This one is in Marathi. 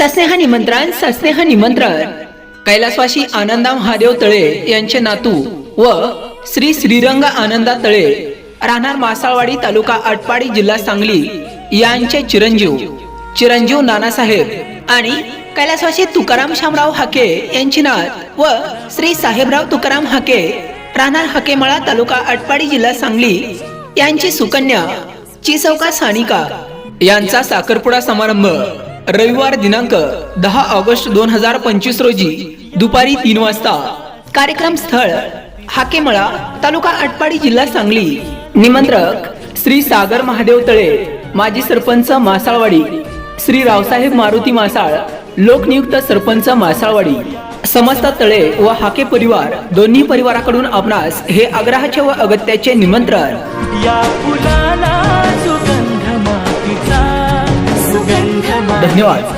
सस्नेह निमंत्रण सस्नेह निमंत्रण कैलासवाशी आनंदा महादेव तळे यांचे नातू व श्री श्रीरंग आनंदा तळे राहणार मासाळवाडी तालुका आटपाडी जिल्हा सांगली यांचे चिरंजीव. चिरंजीव नानासाहेब आणि कैलासवाशी तुकाराम शामराव हाके यांची नात व श्री साहेबराव तुकाराम हाके राहणार हाकेमाळा तालुका आटपाडी जिल्हा सांगली यांची सुकन्या चिसौका सानिका यांचा साखरपुडा समारंभ रविवार दिनांक दहा ऑगस्ट दोन हजार पंचवीस रोजी दुपारी तीन वाजता. कार्यक्रम स्थळ हाकेमळा तालुका आटपाडी जिल्हा सांगली. निमंत्रक श्री सागर महादेव तळे माजी सरपंच मासाळवाडी श्री रावसाहेब मारुती मासाळ लोकनियुक्त सरपंच मासाळवाडी. समस्त तळे व हाके परिवार दोन्ही परिवाराकडून आपणास हे आग्रहाचे व अगत्याचे निमंत्रण. या धन्यवाद